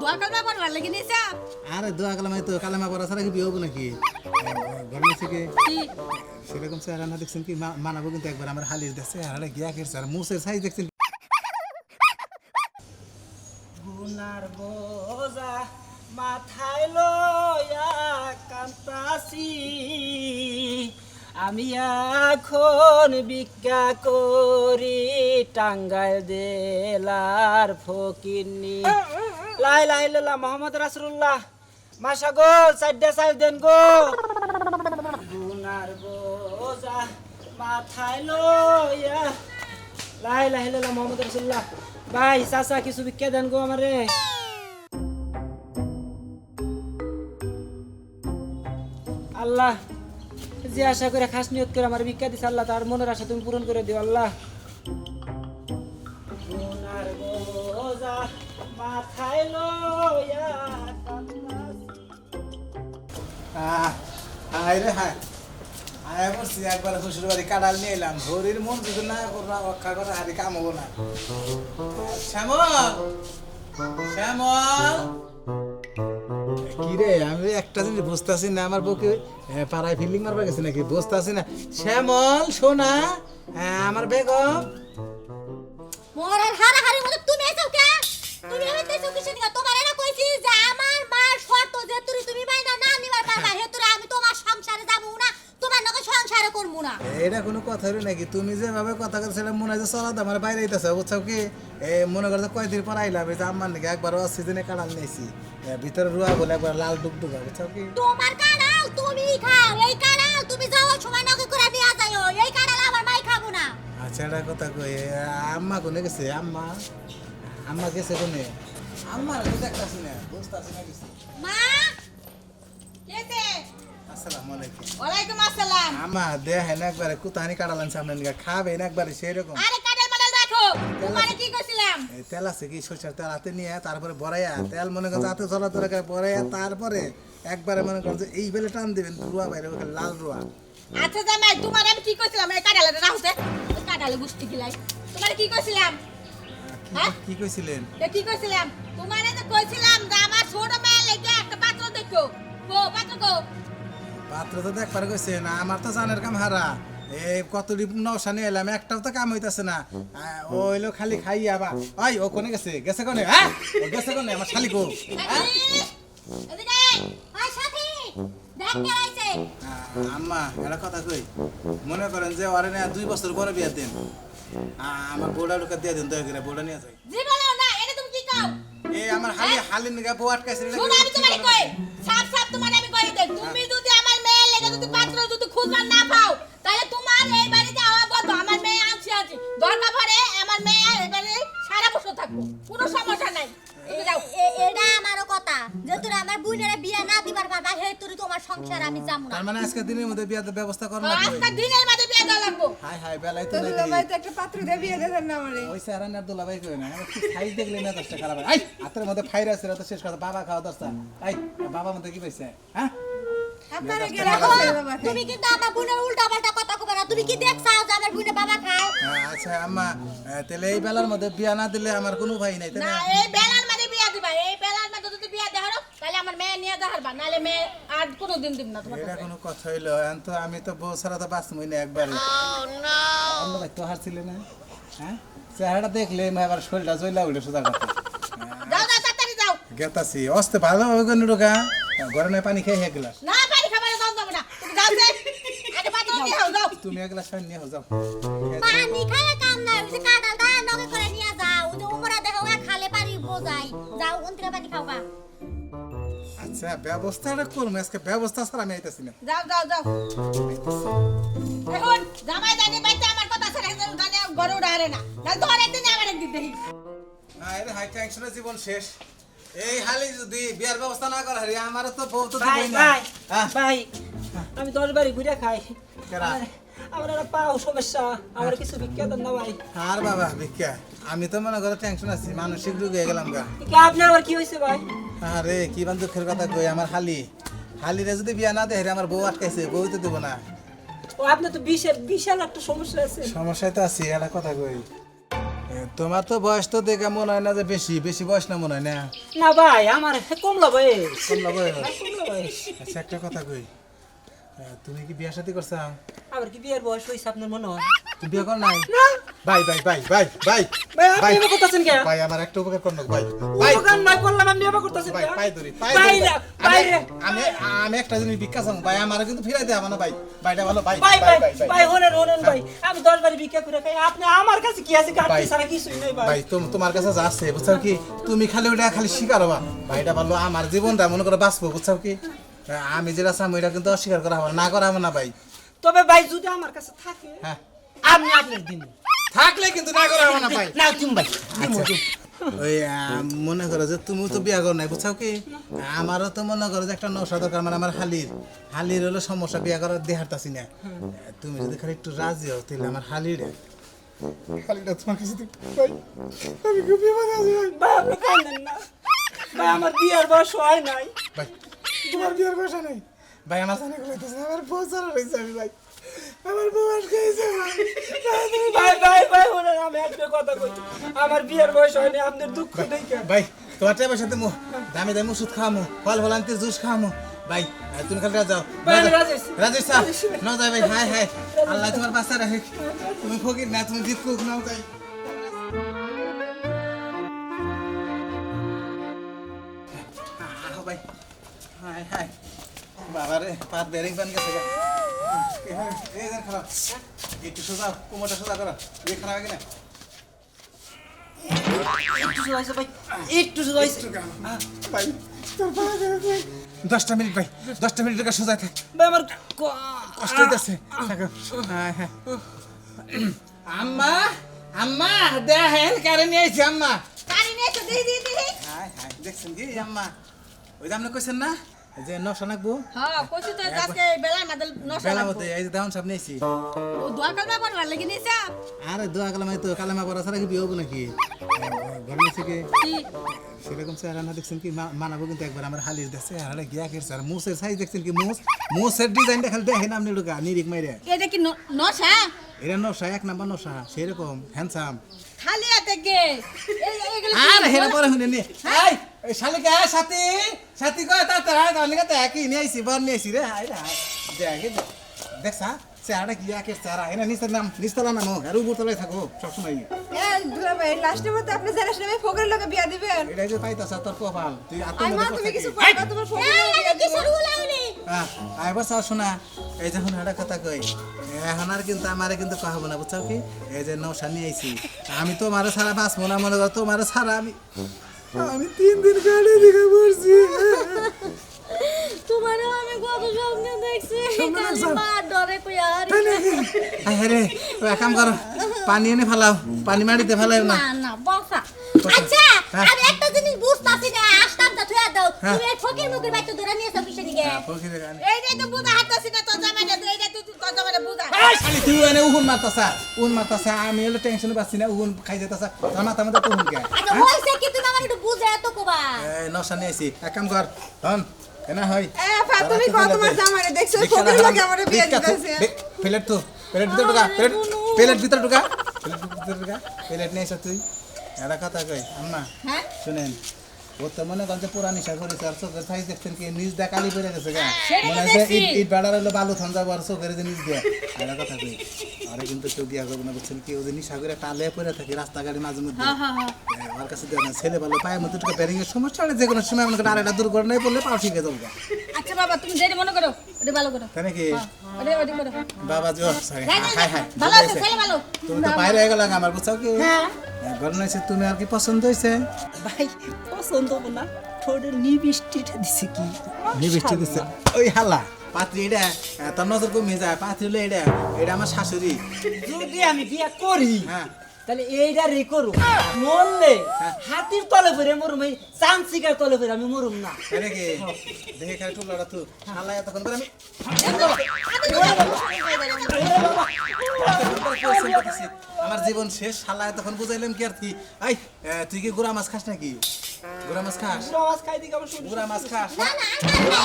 দোয়া কালমা পড়বার লাগি নিছে আরে দোয়া কালামাই তো কালামা পড়া ছাড়া কি বিয়ে হব নাকি? ঘটনা থেকে? কি? সেরকম চেহারা না দেখছেন কি? মানাবো কিন্তু একবার আমার হালির দেখছে চেহারাটা গিয়া খেয়েছে আর মুসের সাইজ দেখছেন গুনার বোঝা মাথায় লয়া কান্তাসি আমি এখন ভিক্ষা করি টাঙ্গাইল জেলার ফকিরনি লাই লাই লাল্লাহ মোহাম্মদ রাসুল্লাহ মাসা গো চারটে চার দেন গো। গুনার বোঝা মাথায় লয়া লাই লাই লাল্লাহ মোহাম্মদ রাসুল্লাহ ভাই, চাচা, কিছু ভিক্ষা দেন গো আমারে। আল্লাহ, যে আশা করে খাস নিয়ত করে আমার ভিক্ষা দিছে, আল্লাহ তার মনের আশা তুমি পূরণ করে দিও, আল্লাহ। একবার কাটাল নিয়ে এলাম। ভরির মন না শ্যামল! আমি একটা জিনিস না, আমার পাড়ায় গেছে নাকি? না। শ্যামল, সোনা আমার বেগম। তুমি তুমি দেছো কিছু নিকা তোমার এরা কইছি যে আমার মার শর্ত যে তুই তুমি মাইনা না নিবার পারবা হে তোরা আমি তোমার সংসারে যাব না তোমার নকে সংসারে করব না। এটা কোনো কথা হলো নাকি? তুমি যেভাবে কথা কথা সেটা মনে হয় চলা আমার বাইরে আইতেছে বুঝছ কি? এ মনে করছে কয়দিন পর আইলাম এই যে আমার নাকি একবার সিজনে কাটাল নিয়েছি। ভিতরে রুয়া বলে একবার লাল ডুবডুবা বুঝছ কি? তোমার কাড়াল তুমি খাও এই কাড়াল তুমি যাওয়ার সময় নকে করে নিয়ে যাও এই কাড়াল আমার মাই খাব না। আচ্ছা এটা কথা কই? আম্মা কোনে গেছে? আম্মা? আম্মা গেছে কোনে আম্মা তো দেখতাছি না বুঝতাছি না কিছু মা কেতে আসসালামু আলাইকুম। ওয়ালাইকুম আসসালাম। আম্মা দেখেন একবারে কুতানি কাটালান সামনে নিকা খাবে না একবারে সেরকম আরে কাড়াল মাডাল দেখো তোমারে কি কইছিলাম? তেল আছে কি? সরষের তেল হাতে নিয়ে তারপরে বড়াইয়া তেল মনে করেন হাতে চলা ধরে বড়াইয়া তারপরে একবারে মনে করেন যে এই বেলে টান দিবেন রুয়া বাইরে ওখানে লাল রুয়া। আচ্ছা জামাই তোমার আমি কি কইছিলাম? এই কাড়ালে রাহুতে কাড়ালে গুষ্টি গিলাই। তোমারে কি কইছিলাম? কি- হ্যাঁ? কইছিলেন? এ কি কইছিলাম? তোমারে তো কইছিলাম যে আমার ছোট মেয়ে লেগে একটা পাত্র দেখো। গো পাত্র গো। পাত্র তো দেখবার কইছে না আমার তো জানের কাম হারা। এই কতটি নশা নিয়ে এলাম একটাও তো কাম হইতাছে না। আহ, ও খালি খাই আবা ওই ও কোনে গেছে? গেছে কোনে? হ্যাঁ? গেছে কোনে? আমার শালি গো হ্যাঁ? কে আম্মা একটা কথা কই। মনে করেন যে ওরে দুই বছর পরে বিয়ে দেন। আমার বউটা ঢুকা দিয়ে দেন দয়া করে বউটা নিয়ে যাই। জীবনেও না এটা তুমি কি কও? এই আমার হালি হালির নিগা বউ আটকাইছে শুন আমি তোমারে কই? সাপ সাপ তোমারে আমি কই দেই তুমি যদি আমার মেয়ে লেগে যদি পাত্র যদি খুঁজবার না পাও তাহলে তোমার এই বাড়িতে আওয়া বন্ধ। আমার মেয়ে আছে আছে। দরকার পড়ে আমার মেয়ে এবারে সারা বছর থাকব। কোনো সমস্যা নাই। যাও। এটা আমারও কথা। যে তোর আমার বোনের বিয়ে না দিবার সংসার আমি যাব না। তার মানে আজকে দিনের মধ্যে বিয়ার ব্যবস্থা করো আজকে দিনের মাঝে বিয়ে দেওয়া লাগবো। হাই হাই বেলাই তো তো একটা পাত্র দিয়ে বিয়ে দেন না আমারে। ওই স্যার আর দুলা ভাই কই না। সাইজ দেখলে না দশটা খারাপ আই হাতের মধ্যে ফাইরাস ছিল তো শেষ কথা। বাবা খাওয়া দশটা। আই বাবা মধ্যে কি পাইছে? হ্যাঁ? তুমি কিন্তু আমার বোনের উল্টা পাল্টা কথা কবে না। তুমি কি দেখছাও যে আমার বোনে বাবা খায়? হ্যাঁ, আচ্ছা আম্মা তাহলে এই বেলার মধ্যে বিয়া না দিলে আমার কোনো ভাই নাই না? এই বেলার মাঝে বিয়ে দিবা। এই বেলার মাঝে যদি বিয়ে দেওয়া তাহলে আমার মেয়ে নিয়ে দেখারবা নাহলে মেয়ে আর কোনো দিন দিব না তোমার এটা কোনো কথা হইল এখন তো আমি তো বউ ছাড়া তো বাঁচবই না একবারে। অন্য ভাই তো হারছিল না হ্যাঁ? চেহারাটা দেখলে মা আবার শরীরটা জ্বলা উঠে সোজা কথা। যাও যাও তাড়াতাড়ি যাও। গেতাছি অস্তে ভালো হবে কোন ঢোকা ঘরে পানি খেয়ে এক গ্লাস। না পানি খাবারে যাও যাব না। তুমি যাও যে আগে পাত্র দিয়ে যাও যাও। তুমি এক গ্লাস পানি নিয়ে যাও। পানি খায় কাম নাই ওই যে কাঁঠালটা নগে করে নিয়ে যাও। ওই যে উমরা দেখো খালে বোঝাই যাও অন্তিরা পানি খাওয়া আচ্ছা ব্যবস্থাটা করব আজকে ব্যবস্থা ছাড়া আমি আইতেছি না। যাও যাও যাও। এখন জামাই জানি বাইতে আমার কথা ছেড়ে গানে ঘরে উড়ারে না। না আমার একদিন দেখি। আরে হাই টেনশনের জীবন শেষ। এই হালি যদি বিয়ার ব্যবস্থা না করা হারি আমার তো বউ তো ভাই ভাই হ্যাঁ? ভাই আমি দশ বাড়ি ঘুরে খাই। কেরা? আমার- একটা পাও সমস্যা আমার কিছু ভিক্ষা দেন না ভাই। আর বাবা ভিক্ষা? আমি তো মনে করো টেনশন আছি মানসিক রোগ হয়ে গেলাম গা। কি আপনার আবার কি হয়েছে ভাই? আরে কি বান দুঃখের কথা কই আমার হালি হালিরে যদি বিয়া না দেয় আমার বউ আটকাইছে বউ তো দেবো না। ও আপনার তো বিশাল বিশাল একটা সমস্যা আছে। সমস্যায় তো আছে এটা কথা কই। তোমার তো বয়স তো দেখে মনে হয় না যে বেশি বেশি বয়স না মনে হয় না? না ভাই আমার কমলা বয়স। কমলা বয়স? আচ্ছা একটা কথা কই। তুমি কি বিয়া শাদী করছ আবার কি বিয়ের বয়স হয়েছে আপনার মনে হয় তুমি বিয়ে কর নাই ভাই ভাই ভাই ভাই ভাই ভাই আপনি। এবার করতেছেন কে ভাই আমার একটা উপকার করনো ভাই ভাই উপকার নাই করলাম আপনি এবার করতেছেন ভাই? পাই ধরি পাই ভাই না, ভাই আমি আমি একটা জিনিস ভিক্ষা চাও ভাই আমার কিন্তু ফিরাই দেব না ভাই ভাইটা ভালো ভাই ভাই ভাই ভাই হলেন হলেন ভাই আমি দশ বারি ভিক্ষা করে খাই আপনি আমার কাছে কি আছে ভাই। ছাড়া কিছুই নেই ভাই ভাই তোম- তোমার কাছে যা আছে বুঝছ কি তুমি খালি ওটা খালি স্বীকার হবা ভাইটা ভালো আমার জীবনটা মনে করে বাঁচবো বুঝছ কি আমি যেটা চাম ওইটা কিন্তু অস্বীকার করা হবে না, করা হবে না ভাই। তবে ভাই যদি আমার কাছে থাকে হ্যাঁ। আপনি আপনার দিন থাকলে কিন্তু না করা হবে না ভাই। না তুমি ভাই আচ্ছা। ওই মনে করো যে তুমি তো বিয়া করো নাই বুঝছ কি? আমারও তো মনে করো যে একটা নশা দরকার মানে আমার হালির। হালির হলো সমস্যা বিয়া করার দেহারতাছি না তুমি যদি খালি একটু রাজি হও তাহলে আমার হালির। হালিটা তোমার কাছে আমি খুব বিপদে আছি। ভাই আপনি কান্দেন না। ভাই আমার বিয়ের বয়স হয় নাই। ভাই তোমার বিয়ার বসা নেই? ভাই আমারগুলো আমার বউ ছাড়া রয়েছে আমি ভাই। আমার বউ আটকে গেছে ভাই। ভাই ভাই হলেন আমি একটা কথা কইছি। আমার বিয়ের বয়স হয় নাই আপনার দুঃখ নেই ভাই তোমার টাইমের সাথে মো দামি দামি ওষুধ খাওয়ামো ফল ফল আনতে জুস খাওয়ামো। ভাই তুমি খালি যাও। রাজেশ স্যার নাও যাই ভাই হাই হাই আল্লাহ তোমার বাচ্চা রাখে। তুমি ফকির না তুমি জিতকুক নাও যাই হাই হাই। বাবারে পাত বেরিং পান গেছে হয়? এই যে খারাপ একটু সোজা কোমরটা সোজা করো। এই খারাপ আগে না। দশটা মিনিট ভাই দশটা মিনিট টাকা সোজা থাক। ভাই আমার ক- কষ্ট হইতেছে। হ্যাঁ, হ্যাঁ। আম্মা আম্মা দেখেন কারে নিয়ে আইছি আম্মা? কারি নিয়ে এসো দিদি দিদি হাই হাই দেখছেন কি আম্মা? ওই যে আপনি কইছেন না? যে নশা নাকবো? হ্যাঁ কইছি তো আজকে বেলায় মাদল নষ্ট বেলা মতো এই যে দেওয়ান সামনে আইছি ও দোয়া কালমা পড়বার লাগি নিছে আরে দোয়া কালামে তো কালামা পড়া ছাড়া কি বিয়ে হব নাকি? ঘরে নিচে কি? সেরকম চেহারা না দেখছেন কি? মানাবো কিন্তু একবার আমার হালির দেখছে চেহারাটা গিয়া খেয়েছে আর মুসের সাইজ দেখছেন কি? মুস মুসের ডিজাইনটা খালি দেখেন আপনি ঢুকা নিরিক মাইরে। এটা কি নশা এটা নশা এক নাম্বার নশা সেরকম হ্যান্ডসাম খালি হাতে গে আর হেরে নশা? পরে শুনে নি। এই! এই শালিকা সাথী সাথী কয় তা তারা তাহলে কত একই নিয়ে আইছি বর নিয়ে আইছি রে হাই রে দেখে দেখছা চেহারাটা কি একের চেহারা এনে নিচের নাম নিচতলা নাম হোক আর উপর তলায় থাকো সবসময় এ দুলা ভাই লাস্টের মধ্যে আপনি জানাস না ফকরের লগে বিয়া দিবেন। এটা যে পাইতাছ তোর কপাল তুই মা তুমি কিছু করবা তোমার ফকরের লগে বিয়া দিব আয় বস শোনা এই যখন একটা কথা কই। এখন আর কিন্তু আমারে কিন্তু কহাবো না বুঝছ কি? এই যে নৌসা নিয়ে আইছি। আমি তো মারো সারা বাঁচবো না মনে করো তোমারও সারা আমি আমি তিন দিন গাড়ি দিকে পড়ছি তোমারও আমি কত স্বপ্ন দেখছি। মা ডরে কই আর আরে এক কাম করো পানি এনে ফেলাও পানি মাটিতে ফেলাও না। না বসা। আচ্ছা হ্যাঁ। আমি একটা জিনিস বুঝতাছি না দাও। হ্যাঁ। তুমি এই ফকির মুখের বাচ্চা ধরে নিয়েছো কিসের দিকে। ফকিরের এইটাই তো বুঝা হাঁটতাছি না তোর জামাইটা তো এইটাই তো তোর জামাইটা বুঝা তুই এনে উহুন মারতাছা। উহুন মারতাছা আমি হলো টেনশন পাচ্ছি না উহুন খাই যেতাছা তোর মাথা মধ্যে উহুন কে? আচ্ছা হইছে কি তুমি আমার একটু বুঝে এত কোবা। এই নশা নিয়ে আইছি। এক কাম কর হন কেনা হয়। এ ফা তুমি কত তোমার জামাইরে দেখছ? ফকরের লগে আমারে বিয়া দিতেছে। প্লেট তো প্লেট ভিতর ঢুকা প্লেট প্লেট ভিতর ঢুকা। প্লেট ভিতর ঢুকা। প্লেট নিয়ে এসো তুই। একটা কথা কই আম্মা। হ্যাঁ? শুনেন ও তো মনে করেন যে পুরা নিশা করেছে আর চোখের সাইজ দেখছেন কি নিজ দা কালি পড়ে গেছে গা। মনে দেখছি। ইট বাড়ার হলো বালু থান যাব আর চোখের যে নিজ দিয়ে আর কথা কই আরে কিন্তু কেউ দিয়া করব না বুঝছেন কি? ও যে নিশা করে টালে পড়ে থাকে রাস্তাঘাটে মাঝে মধ্যে। হ্যাঁ হ্যাঁ হ্যাঁ। আমার কাছে দেয় না ছেলে ভালো পায়ের মধ্যে ঢুকে বেরিং এর সমস্যা হলে যে কোনো সময় মনে আরেকটা দুর্ঘটনায় পড়লে পাও ঠিক হয়ে যাব আচ্ছা বাবা তুমি যেটা মনে করো। ওটা ভালো করো তাই নাকি? ওটা ওটা করো বাবা জি সরি হাই হাই। ভালো আছে ছেলে ভালো। তুমি তো বাইরে গেল আমার বুঝছ কি? হ্যাঁ। ঘটনা হয়েছে তুমি আর কি পছন্দ হয়েছে? ভাই পছন্দ না। ঠোঁটের নিবিষ্টিটা দিছে কি? নিবিষ্টি দিচ্ছে ওই হালা পাত্রী এটা আহ, নজর কমে যায় পাত্রী হলো এটা এটা আমার শাশুড়ি। যদি আমি বিয়া করি হ্যাঁ। তাহলে এইটা রে করু মরলে হাতির তলে ফেরে মরুম এই চান্সিকার তলে ফেরে আমি মরুম না। দেখে খালি টুকলাটা তুই। শালা এতক্ষণ করে আমি আমার জীবন শেষ শালা এতক্ষণ বুঝাইলাম কি আর আহ, তুই কি গুড়া মাছ খাস নাকি? গুড়া মাছ খাস পুরো মাছ খাই দিকে আমার গুড়া মাছ খাস না না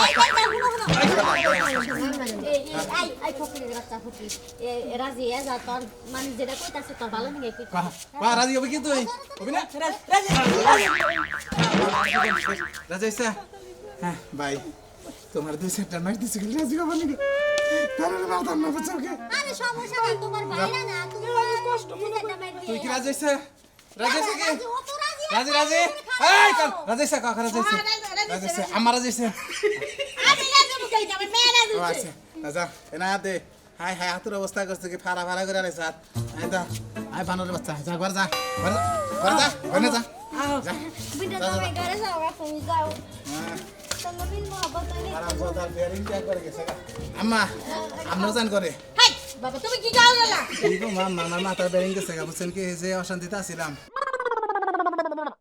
আই আই ফকিরের বাচ্চা ফকির এ রাজি এ যা তোর মানে যেটা কইতাছে তোর ভালো লাগে কই পা রাজি হবে কি তুই হবি না রাজা ইসা হ্যাঁ ভাই তোমার দুই সেক্টর মার দিছি কি রাজি হবে তাহলে না আরে সমস্যা নাই তোমার ভাইরা না তুমি কষ্ট মনে তুই কি রাজি ইসা রাজি ইসা কি রাজি রাজি? এই কাল রাজি ইসা কাকা রাজি ইসা রাজি ইসা আমার রাজি ইসা আমি না যাব কালকে আমার মেয়ে না যাচ্ছে আচ্ছা রাজা এনা দে। হাই হাই হাতুর অবস্থা করছে কি ফাড়া ফাড়া করে আলাইছ হাত। আই দা আই বানরের বাচ্চা যা ঘর যা ঘর ঘর যা ঘর যা। যা বিনা তুমি ঘরে যাও তুমি যাও। হ্যাঁ। বিয়ারিং কে করে গেছে গা। আম্মা আমরাও জান করে বাবা তুমি কি গাও বেরিং গেছে বুঝছেন কি? যে অশান্তিতে আছিলাম।